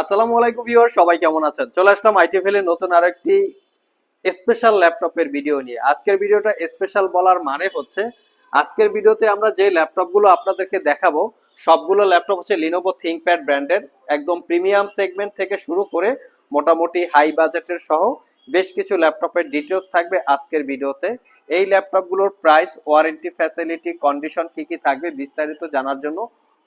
আসসালামু আলাইকুম ভিউয়ার সবাই কেমন আছেন? চলে আসলাম আইটিএফএল এর নতুন আরেকটি স্পেশাল ল্যাপটপের ভিডিও নিয়ে। আজকের ভিডিওটা স্পেশাল বলার মানে হচ্ছে, আজকের ভিডিওতে আমরা যে ল্যাপটপগুলো আপনাদেরকে দেখাবো, সবগুলো ল্যাপটপ হচ্ছে লিনোভো থিংকপ্যাড ব্র্যান্ডের একদম প্রিমিয়াম সেগমেন্ট থেকে শুরু করে মোটামুটি হাই বাজেটের সহ বেশ কিছু ল্যাপটপের ডিটেলস থাকবে আজকের ভিডিওতে এই ল্যাপটপগুলোর প্রাইস ওয়ারেন্টি ফ্যাসিলিটি কন্ডিশন কি কি থাকবে বিস্তারিত জানার জন্য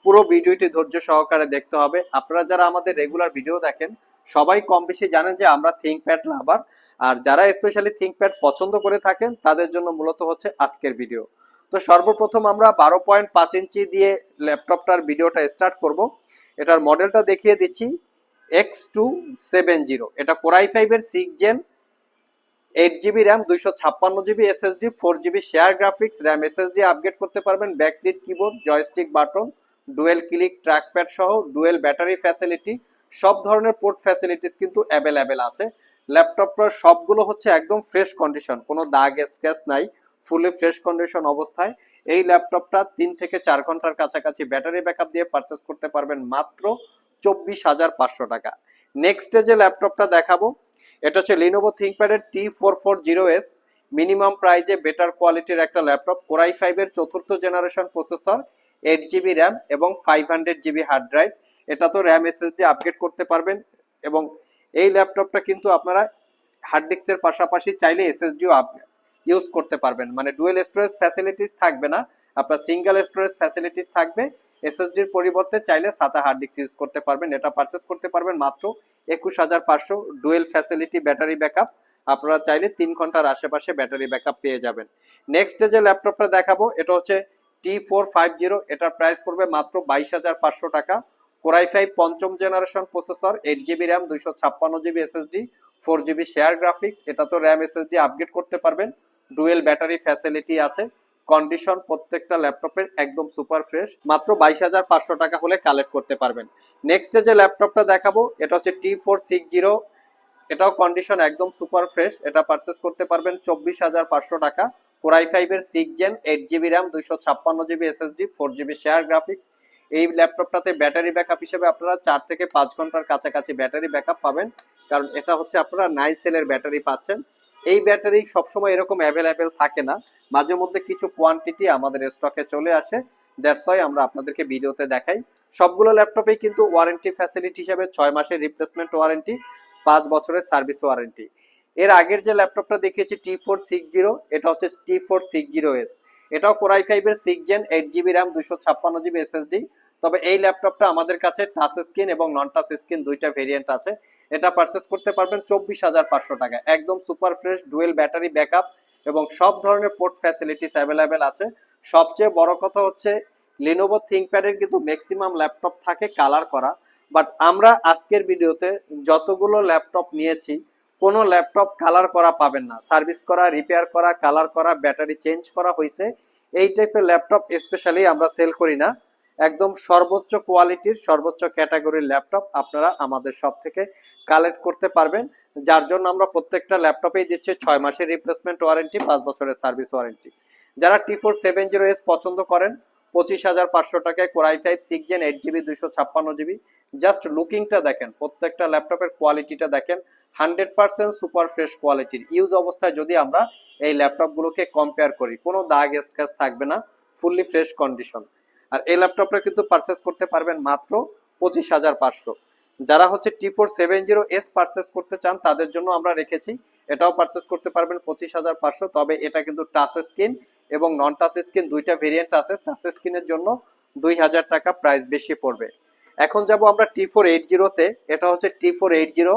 পুরো ভিডিওটি ধৈর্য সহকারে দেখতে হবে। আপনারা যারা আমাদের রেগুলার ভিডিও দেখেন, সবাই কম বেশি জানেন যে আমরা থিংকপ্যাড লাভার আর যারা স্পেশালি থিংকপ্যাড পছন্দ করে থাকেন, তাদের জন্য মূলত হচ্ছে আজকের ভিডিও তো সর্বপ্রথম আমরা বারো পয়েন্ট পাঁচ ইঞ্চি দিয়ে ল্যাপটপটার ভিডিওটা স্টার্ট করব। এটার মডেলটা দেখিয়ে দিচ্ছি। এক্স টু সেভেন জিরো এটা কোরাই ফাইভের six gen eight GB RAM দুইশো ছাপ্পান্ন GB SSD four GB share graphics RAM SSD upgrade করতে পারবেন। Backlit keyboard joystick button dual click, trackpad সহ ডুয়েল ব্যাটারি ফ্যাসিলিটি সব ধরনের পোর্ট ফ্যাসিলিটিস কিন্তু অ্যাভেলেবেল আছে। ল্যাপটপটার সবগুলো হচ্ছে একদম ফ্রেশ কন্ডিশন কোনো দাগ স্ক্র্যাচ নাই ফুলি ফ্রেশ কন্ডিশন অবস্থায়। এই ল্যাপটপটা তিন থেকে চার ঘণ্টার কাছাকাছি ব্যাটারি ব্যাকআপ দিয়ে পারচেস করতে পারবেন মাত্র চব্বিশ হাজার পাঁচশো টাকা। নেক্সটে যে ল্যাপটপটা দেখাবো, এটা হচ্ছে Lenovo থিংকপ্যাডের T four four zero S minimum প্রাইজে বেটার কোয়ালিটির একটা ল্যাপটপ কোরাই ফাইভের চতুর্থ generation processor eight GB RAM এবং five hundred GB hard drive এটা তো র্যাম এসএসডি আপগ্রেড করতে পারবেন এবং এই ল্যাপটপটা কিন্তু আপনারা হার্ড ডিস্কের পাশাপাশি চাইলে এসএসডিও ইউজ করতে পারবেন। মানে ডুয়েল স্টোরেজ ফ্যাসিলিটিস থাকবে না। আপনার সিঙ্গেল স্টোরেজ ফ্যাসিলিটিস থাকবে। এসএসডির পরিবর্তে চাইলে সাদা হার্ড ডিস্ক ইউজ করতে পারবেন। এটা পারচেস করতে পারবেন মাত্র একুশ হাজার পাঁচশো ডুয়েল ফ্যাসিলিটি ব্যাটারি ব্যাকআপ আপনারা চাইলে তিন ঘণ্টার আশেপাশে ব্যাটারি ব্যাকআপ পেয়ে যাবেন। নেক্সট যে ল্যাপটপটা দেখাবো, এটা হচ্ছে টি ফোর ফাইভ জিরো এটার প্রাইস পড়বে মাত্র বাইশ হাজার পাঁচশো টাকা। কোরাই ফাইভ পঞ্চম generation processor eight GB RAM দুইশো ছাপ্পান্ন GB SSD four GB share graphics এটা তো র্যাম এসএসডি আপগ্রেড করতে পারবেন। ডুয়েল ব্যাটারি ফ্যাসিলিটি আছে। কন্ডিশন প্রত্যেকটা ল্যাপটপের একদম সুপার ফ্রেশ মাত্র বাইশ হাজার পাঁচশো টাকা হলে কালেক্ট করতে পারবেন। নেক্সট যে ল্যাপটপটা দেখাবো, এটা হচ্ছে টি ফোর সিক্স জিরো এটাও কন্ডিশন একদম সুপার ফ্রেশ এটা পারচেস করতে পারবেন চব্বিশ হাজার পাঁচশো টাকা। কোরাই ফাইভের six gen eight GB RAM দুইশো ছাপ্পান্ন GB SSD four GB share graphics এই ল্যাপটপটাতে ব্যাটারি ব্যাকআপ হিসেবে আপনারা চার থেকে পাঁচ ঘণ্টার কাছাকাছি ব্যাটারি ব্যাকআপ পাবেন। কারণ এটা হচ্ছে আপনারা নাইন সেলের ব্যাটারি পাচ্ছেন। এই ব্যাটারি সবসময় এরকম অ্যাভেলেবেল থাকে না। মাঝে মধ্যে কিছু কোয়ান্টিটি আমাদের স্টকে চলে আসে। দ্যাটস ওয়াই আমরা আপনাদেরকে ভিডিওতে দেখাই। সবগুলো ল্যাপটপেই কিন্তু ওয়ারেন্টি ফ্যাসিলিটি হিসেবে ছয় মাসের রিপ্লেসমেন্ট ওয়ারেন্টি পাঁচ বছরের সার্ভিস ওয়ারেন্টি এর আগের যে ল্যাপটপটা দেখিয়েছি টি ফোর সিক্স জিরো এটা হচ্ছে T four six zero S এটাও কোরাই ফাইভের six gen eight GB RAM দুশো ছাপ্পান্ন জিবি এসএসডি তবে এই ল্যাপটপটা আমাদের কাছে টাচ স্ক্রিন এবং নন টাচ স্ক্রিন দুইটা ভেরিয়েন্ট আছে। এটা পারচেস করতে পারবেন চব্বিশ হাজার পাঁচশো টাকা। একদম super fresh dual battery backup এবং সব ধরনের পোর্ট ফ্যাসিলিটিস অ্যাভেলেবেল আছে। সবচেয়ে বড় কথা হচ্ছে লিনোভো থিংকপ্যাডের কিন্তু ম্যাক্সিমাম ল্যাপটপ থাকে কালার করা। বাট আমরা আজকের ভিডিওতে যতগুলো ল্যাপটপ নিয়েছি কোনো ল্যাপটপ কালার করা পাবেন না। সার্ভিস করা রিপেয়ার করা কালার করা ব্যাটারি চেঞ্জ করা হয়েছে এই টাইপের ল্যাপটপ স্পেশালি আমরা সেল করি না। একদম সর্বোচ্চ কোয়ালিটির সর্বোচ্চ ক্যাটাগরির ল্যাপটপ আপনারা আমাদের সব থেকে কালেক্ট করতে পারবেন। যার জন্য আমরা প্রত্যেকটা ল্যাপটপেই দিচ্ছি ছয় মাসের রিপ্লেসমেন্ট ওয়ারেন্টি পাঁচ বছরের সার্ভিস ওয়ারেন্টি যারা T four seven zero S পছন্দ করেন, পঁচিশ হাজার পাঁচশো টাকায় core i five six gen eight GB দুইশো ছাপ্পান্ন জিবি জাস্ট লুকিংটা দেখেন, প্রত্যেকটা ল্যাপটপের কোয়ালিটিটা দেখেন। হান্ড্রেড পার্সেন্ট সুপার ফ্রেশ কোয়ালিটির ইউজ অবস্থায় যদি আমরা এই ল্যাপটপগুলোকে কম্পেয়ার করি, কোনো দাগ স্ক্র্যাচ থাকবে না ফুললি ফ্রেশ কন্ডিশন আর এই ল্যাপটপটা কিন্তু পারচেস করতে পারবেন মাত্র পঁচিশ হাজার পাঁচশো। যারা হচ্ছে T four seven zero S purchase করতে চান, তাদের জন্য আমরা রেখেছি, এটাও পারচেস করতে পারবেন পঁচিশ হাজার পাঁচশো। তবে এটা কিন্তু টাচ স্ক্রিন এবং নন টাচ স্ক্রিন দুইটা ভেরিয়েন্ট আছে টাচ স্ক্রিনের জন্য দুই হাজার টাকা প্রাইস বেশি পড়বে। এখন যাব আমরা টি ফোর এইট জিরোতে এটা হচ্ছে টি ফোর এইট জিরো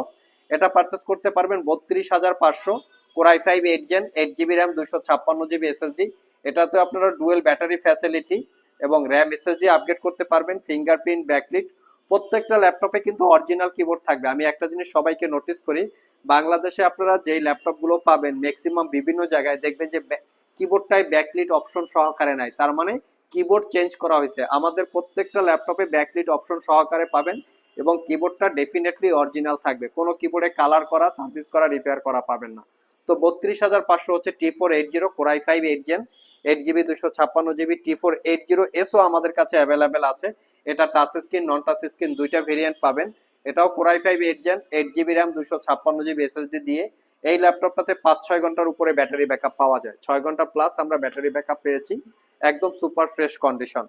এটা পারচেস করতে পারবেন বত্রিশ হাজার পাঁচশো core i five eight gen eight GB RAM দুশো ছাপ্পান্ন জিবি এসএসডি এটাতে আপনারা ডুয়েল ব্যাটারি ফ্যাসিলিটি এবং র্যাম এসএসডি আপগ্রেড করতে পারবেন ফিঙ্গারপ্রিন্ট ব্যাকলিট প্রত্যেকটা ল্যাপটপে কিন্তু অরিজিনাল কিবোর্ড থাকবে। আমি একটা জিনিস সবাইকে নোটিস করি, বাংলাদেশে আপনারা যেই ল্যাপটপগুলো পাবেন ম্যাক্সিমাম বিভিন্ন জায়গায় দেখবেন যে কিবোর্ডটাই ব্যাকলিট অপশন সহকারে নাই। তার মানে কিবোর্ড চেঞ্জ করা হয়েছে। আমাদের প্রত্যেকটা ল্যাপটপে ব্যাকলিট অপশন সহকারে পাবেন। এবং কিবোর্ডটা ডেফিনেটলি অরিজিনাল থাকবে। কোনো কিবোর্ডে কালার করা সার্ভিস করা রিপেয়ার করা পাবেন না। তো বত্রিশ হাজার পাঁচশো হচ্ছে T four eight zero core i five eight gen eight GB দুশো ছাপ্পান্ন GB T four eight zero S O আমাদের কাছে অ্যাভেলেবেল আছে। এটা touch screen non touch screen দুইটা ভেরিয়েন্ট পাবেন। এটাও core i five eight gen eight GB RAM দুশো ছাপ্পান্ন জিবি এসএসডি দিয়ে। এই ল্যাপটপটাতে পাঁচ ছয় ঘণ্টার উপরে ব্যাটারি ব্যাকআপ পাওয়া যায়। ছয় ঘণ্টা প্লাস আমরা ব্যাটারি ব্যাকআপ পেয়েছি। একদম সুপার ফ্রেশ কন্ডিশন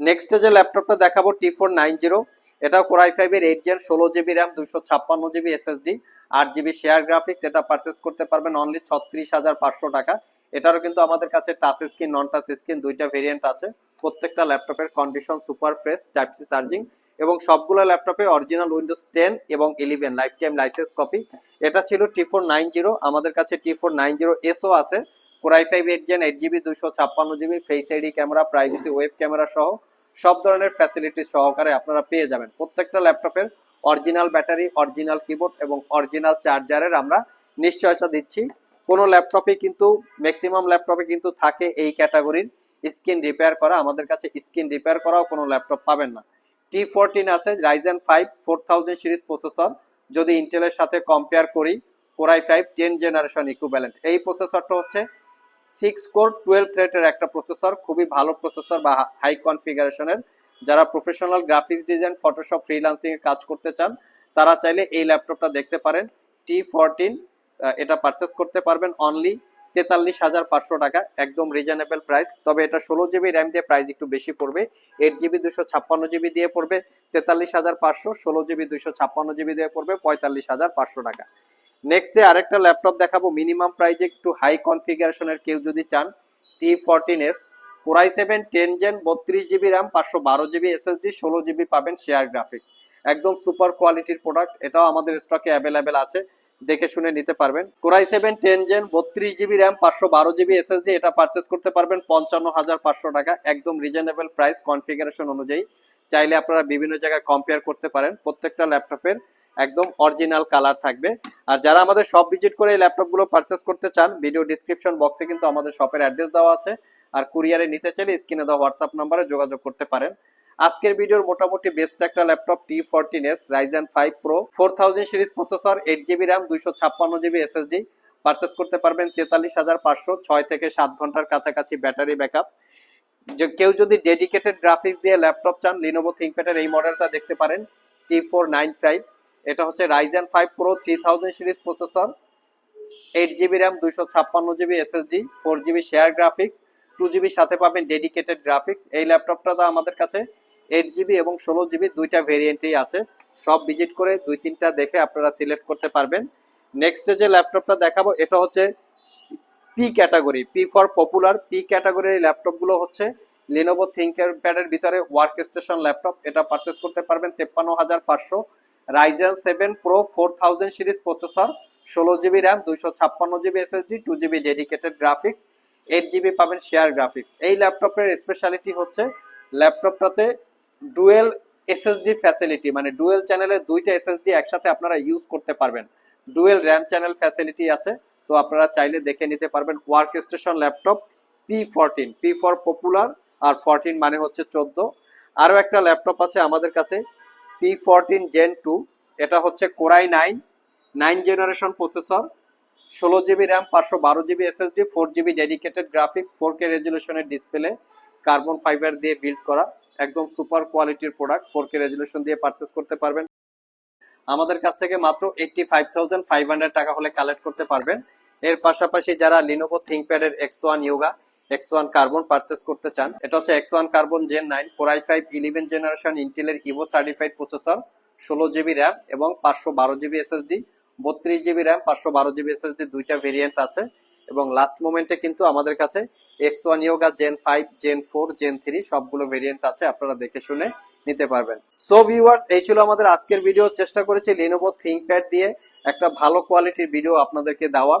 নেক্সট যে ল্যাপটপটা দেখাবো টি ফোর নাইন জিরো এটাও কোরাই ফাইভ এর এইট জেন ষোলো জিবি র্যাম দুশো ছাপ্পান্ন জিবি এসএসডি আট জিবি শেয়ার গ্রাফিক্স এটা পারচেস করতে পারবেন অনলি ছত্রিশ হাজার পাঁচশো টাকা। এটারও কিন্তু আমাদের কাছে touch screen non touch screen দুইটা ভেরিয়েন্ট আছে। প্রত্যেকটা ল্যাপটপের condition super fresh type C charging এবং সবগুলো ল্যাপটপে অরিজিনাল উইন্ডোজ টেন এবং eleven life time license copy এটা ছিল টি ফোর নাইন জিরো আমাদের কাছে টি ফোর নাইন জিরো এসও আছে। Core i five eight gen eight GB দুশো ছাপ্পান্ন GB face ID camera privacy web camera সহ সব ধরনের ফ্যাসিলিটি সহকারে আপনারা পেয়ে যাবেন। প্রত্যেকটা ল্যাপটপের অরিজিনাল ব্যাটারি অরিজিনাল কিবোর্ড এবং অরিজিনাল চার্জারের আমরা নিশ্চয়তা দিচ্ছি। কোনো ল্যাপটপে কিন্তু ম্যাক্সিমাম ল্যাপটপে কিন্তু থাকে এই ক্যাটাগরির স্ক্রিন রিপেয়ার করা। আমাদের কাছে স্ক্রিন রিপেয়ার করাও কোনো ল্যাপটপ পাবেন না। টি ফোরটিন আছে Ryzen five four thousand series processor যদি ইন্টেলের সাথে কম্পেয়ার করি core i five ten generation equivalent এই প্রসেসরটা হচ্ছে সিক্স কোর টুয়েলভ থ্রেটের একটা প্রসেসর খুবই ভালো প্রসেসর বা হাই কনফিগারেশনের যারা professional graphics design Photoshop freelancing এর কাজ করতে চান, তারা চাইলে এই ল্যাপটপটা দেখতে পারেন। টি ফোরটিন এটা পারচেস করতে পারবেন অনলি তেতাল্লিশ হাজার পাঁচশো টাকা, একদম রিজনেবল প্রাইস তবে এটা ষোলো জিবি র্যাম দিয়ে প্রাইস একটু বেশি পড়বে। এইট জিবি দুশো ছাপ্পান্ন জিবি দিয়ে পড়বে, তেতাল্লিশ হাজার পাঁচশো, ষোলো জিবি দুশো ছাপ্পান্ন জিবি দিয়ে পড়বে, পঁয়তাল্লিশ হাজার পাঁচশো টাকা। নেক্সট ডে আরেকটা ল্যাপটপ দেখাবো মিনিমাম প্রাইজে একটু হাই কনফিগারেশনের কেউ যদি চান T fourteen S core i seven ten gen বত্রিশ জিবি র্যাম পাঁচশো বারো জিবি এসএসডি ষোলো জিবি পাবেন শেয়ার গ্রাফিক্স একদম সুপার কোয়ালিটির প্রোডাক্ট এটাও আমাদের স্টকে অ্যাভেলেবেল আছে, দেখে শুনে নিতে পারবেন। Core i seven ten gen বত্রিশ জিবি র্যাম পাঁচশো বারো জিবি এসএসডি এটা পারচেস করতে পারবেন পঞ্চান্ন হাজার পাঁচশো টাকা, একদম রিজনেবল প্রাইস কনফিগারেশন অনুযায়ী। চাইলে আপনারা বিভিন্ন জায়গায় কম্পেয়ার করতে পারেন, প্রত্যেকটা ল্যাপটপের একদম অরিজিনাল কালার থাকবে। আর যারা আমাদের শপ ভিজিট করে এই ল্যাপটপগুলো পারচেস করতে চান ভিডিও ডিসক্রিপশন বক্সে কিন্তু আমাদের শপের অ্যাড্রেস দেওয়া আছে। আর কুরিয়ারে নিতে চাইলে স্ক্রিনে দেওয়া হোয়াটসঅ্যাপ নাম্বারে যোগাযোগ করতে পারেন। আজকের ভিডিওর মোটামুটি বেস্ট একটা laptop T fourteen S Ryzen five pro four thousand series processor eight GB RAM দুইশো ছাপ্পান্ন জিবি এসএসডি পারচেস করতে পারবেন তেতাল্লিশ হাজার পাঁচশো ছয় থেকে সাত ঘণ্টার কাছাকাছি ব্যাটারি ব্যাকআপ যে কেউ যদি ডেডিকেটেড গ্রাফিক্স দিয়ে ল্যাপটপ চান লিনোভো থিঙ্কপ্যাডের এই মডেলটা দেখতে পারেন টি ফোর নাইন ফাইভ এটা হচ্ছে Ryzen five pro three thousand series processor eight GB RAM দুইশো ছাপ্পান্ন GB SSD four GB share graphics two GB সাথে পাবেন ডেডিকেটেড গ্রাফিক্স এই ল্যাপটপটা তো আমাদের কাছে এইট জিবি এবং ষোলো জিবি দুইটা ভেরিয়েন্টই আছে। সব ভিজিট করে দুই, তিনটা দেখে আপনারা সিলেক্ট করতে পারবেন। নেক্সট যে ল্যাপটপটা দেখাবো, এটা হচ্ছে P category P for popular P ক্যাটাগরির ল্যাপটপগুলো হচ্ছে লিনোভো থিঙ্কার প্যাডের ভিতরে ওয়ার্ক স্টেশন ল্যাপটপ এটা পারচেস করতে পারবেন তেপ্পান্ন হাজার পাঁচশো Ryzen seven pro four thousand series processor ষোলো জিবি র্যাম দুইশো ছাপ্পান্ন GB SSD two GB dedicated graphics eight GB পাবেন শেয়ার গ্রাফিক্স এই ল্যাপটপের স্পেশালিটি হচ্ছে ল্যাপটপটাতে ডুয়েল এসএসডি ফ্যাসিলিটি মানে ডুয়েল চ্যানেলের দুইটা এসএসডি একসাথে আপনারা ইউজ করতে পারবেন। ডুয়েল র্যাম চ্যানেল ফ্যাসিলিটি আছে, তো আপনারা চাইলে দেখে নিতে পারবেন work station laptop P fourteen P for popular R fourteen মানে হচ্ছে চোদ্দ। আরও একটা ল্যাপটপ আছে আমাদের কাছে পি ফোরটিন জেন টু এটা হচ্ছে core i nine nine generation processor ষোলো জিবি র্যাম পাঁচশো বারো GB SSD four GB dedicated graphics four K রেজুলেশনের display carbon fibre দিয়ে বিল্ড করা, একদম সুপার কোয়ালিটির প্রোডাক্ট ফোর কে রেজুলেশন দিয়ে পারচেস করতে পারবেন। আমাদের কাছ থেকে মাত্র eighty five thousand five hundred টাকা হলে কালেক্ট করতে পারবেন। এর পাশাপাশি যারা Lenovo থিঙ্কপ্যাডের X one Yoga X one carbon purchase করতে চান, এটা হচ্ছে X one carbon gen nine core i five eleven generation ইন্টেলের ইভো সার্টিফাইড প্রসেসর ষোলো জিবি র্যাম এবং পাঁচশো বারো জিবি এসএসডি বত্রিশ জিবি র্যাম পাঁচশো বারো জিবি এসএসডি দুইটা ভেরিয়েন্ট আছে। এবং লাস্ট মোমেন্টে কিন্তু আমাদের কাছে X one Yoga gen five gen four gen three সবগুলো ভেরিয়েন্ট আছে, আপনারা দেখে শুনে নিতে পারবেন। সো ভিউয়ার্স এই ছিল আমাদের আজকের ভিডিও চেষ্টা করেছি লিনোভো থিঙ্কপ্যাড দিয়ে একটা ভালো কোয়ালিটির ভিডিও আপনাদেরকে দেওয়ার।